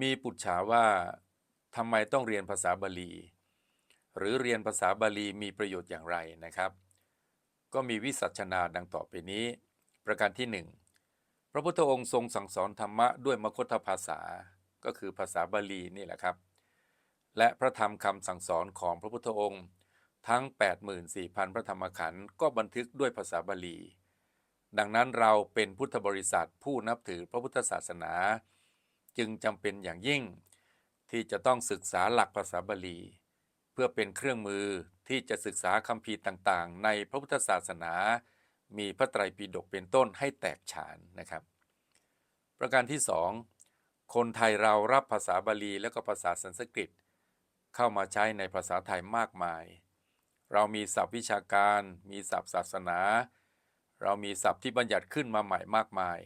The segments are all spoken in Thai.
มีปุจฉาว่าทำไมต้องเรียนภาษาบาลี หรือเรียนภาษาบาลีมีประโยชน์อย่างไรนะครับ ก็มีวิสัชนาดังต่อไปนี้ ประการที่หนึ่งพระพุทธองค์ทรงสั่งสอนธรรมะด้วยมคตภาษา ก็คือภาษาบาลีนี่แหละครับ และพระธรรมคำสั่งสอนของพระพุทธองค์ทั้ง 84,000 พระธรรมขันธ์ก็บันทึกด้วยภาษาบาลี ดังนั้นเราเป็นพุทธบริษัทผู้นับถือพระพุทธศาสนา จึงจำเป็นอย่างยิ่ง ที่จะต้องศึกษาหลักภาษาบาลี เพื่อเป็นเครื่องมือที่จะศึกษาคัมภีต่างๆ ในพระพุทธศาสนา มีพระไตรปิฎกเป็นต้นให้แตกฉานนะครับ ประการที่สองคนไทยเรารับภาษาบาลีและก็ภาษาสันสกฤต เข้ามาใช้ในภาษาไทยมากมาย เรามีศัพท์วิชาการ มีศัพท์ศาสนา เรามีศัพท์ที่บัญญัติขึ้นมาใหม่มากมาย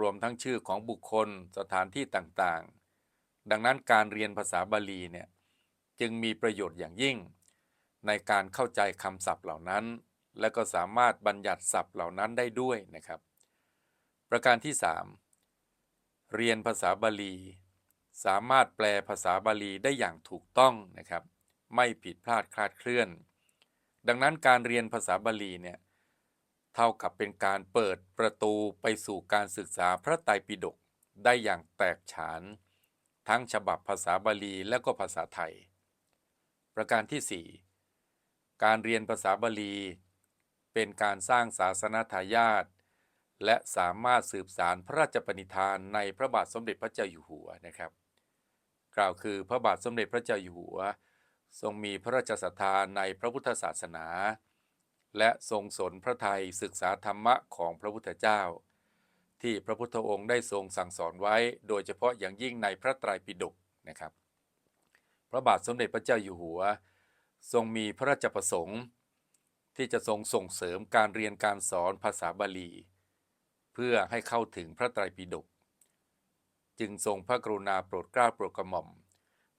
รวมทั้งชื่อของบุคคลสถานที่ต่างๆ ดังนั้นการเรียนภาษาบาลีเนี่ยจึงมีประโยชน์อย่างยิ่ง ในการเข้าใจคำศัพท์เหล่านั้น และก็สามารถบัญญัติศัพท์เหล่านั้นได้ด้วยนะครับ ประการที่ 3 เรียนภาษาบาลี สามารถแปลภาษาบาลีได้อย่างถูกต้องนะครับ ไม่ผิดพลาดคลาดเคลื่อน ดังนั้นการเรียนภาษาบาลีเนี่ย เท่ากับเป็นการเปิดประตูไปสู่การศึกษาพระไตรปิฎกได้อย่างแตกฉาน ทั้งฉบับภาษาบาลีและก็ภาษาไทย ประการที่ 4 การเรียนภาษาบาลี เป็นการสร้างศาสนาทายาทและสามารถสืบสารพระราชปณิธานในพระบาทสมเด็จพระเจ้าอยู่หัวนะครับ กล่าวคือพระบาทสมเด็จพระเจ้าอยู่หัว ทรงมีพระราชศรัทธาในพระพุทธศาสนา และทรงสนพระไทยศึกษาธรรมะของพระพุทธเจ้า ที่พระพุทธองค์ได้ทรงสั่งสอนไว้ โดยเฉพาะอย่างยิ่งในพระไตรปิฎกนะครับ พระบาทสมเด็จพระเจ้าอยู่หัว ทรงมีพระราชประสงค์ ที่จะทรงส่งเสริมการเรียนการสอนภาษาบาลี เพื่อให้เข้าถึงพระไตรปิฎกจึงทรงพระกรุณาโปรดเกล้าโปรดกระหม่อม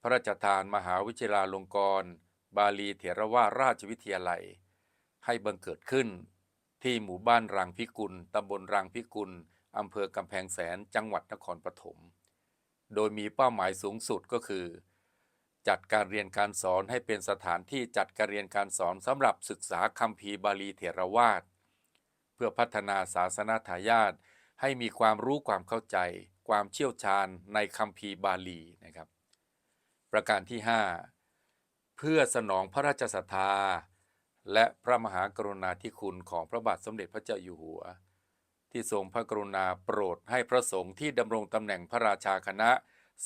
พระราชทานมหาวิทยาลงกรณ์บาลีเถรวาทราชวิทยาลัย ให้บังเกิดขึ้น ที่หมู่บ้านรังพิกุลตำบลรังพิกุลอำเภอกำแพงแสนจังหวัดนครปฐม โดยมีเป้าหมายสูงสุดก็คือ จัดการเรียนการสอนให้เป็นสถานที่จัดการเรียนการสอนสำหรับศึกษาคัมภีร์บาลีเถรวาท เพื่อพัฒนาศาสนาทายาทให้มีความรู้ความเข้าใจ ความเชี่ยวชาญในคัมภีร์บาลีนะครับ ประการที่ 5 เพื่อสนองพระราชศรัทธา และพระมหากรุณาธิคุณของพระบาทสมเด็จพระเจ้าอยู่หัว ที่ทรงพระกรุณาโปรดให้พระสงฆ์ที่ดำรงตำแหน่งพระราชาคณะ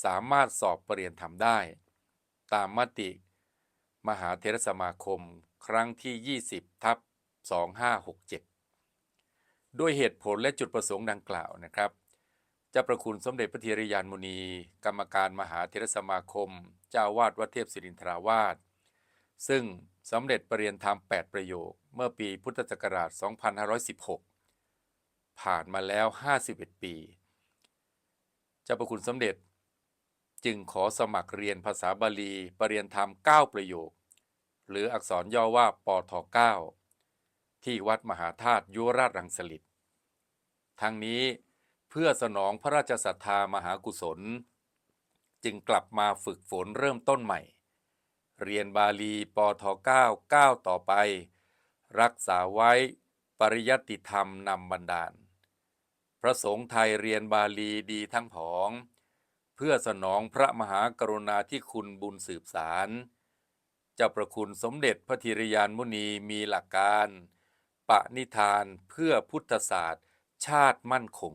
สามารถสอบปรริญญาธรรมได้ ตามมติ มหาเทรสมาคม ครั้งที่ 20 ทับ 2567 ด้วยเหตุผลและจุดประสงค์ดังกล่าวนะครับเจ้าประคุณสมเด็จพระเทรยานมุนี กรรมการมหาเทรสมาคม เจ้าวาดวัดเทพศิรินทราวาสซึ่ง สำเร็จปรริญญาธรรม 8 ประโยค เมื่อปีพุทธศักราช 2516 ผ่านมาแล้ว 51 ปี เจ้าประคุณสมเด็จ จึงขอสมัครเรียนภาษาบาลีปรริญญาธรรม 9 ประโยค หรืออักษรย่อว่าปท9ที่วัดมหาธาตุยุราชรังสฤษทั้งนี้เพื่อสนองพระราชศรัทธามหากุศล จึงกลับมาฝึกฝนเริ่มต้นใหม่ เรียนบาลีปท9 9 ต่อไป รักษาไว้ปริยัติธรรมนำบันดาล พระสงฆ์ไทยเรียนบาลีดีทั้งผอง เพื่อสนองพระมหากรุณาธิคุณบุญสืบสารเจ้าประคุณสมเด็จพระธีรยานมุนีมีหลักการปณิธานเพื่อพุทธศาสตร์ ชาติมั่นคง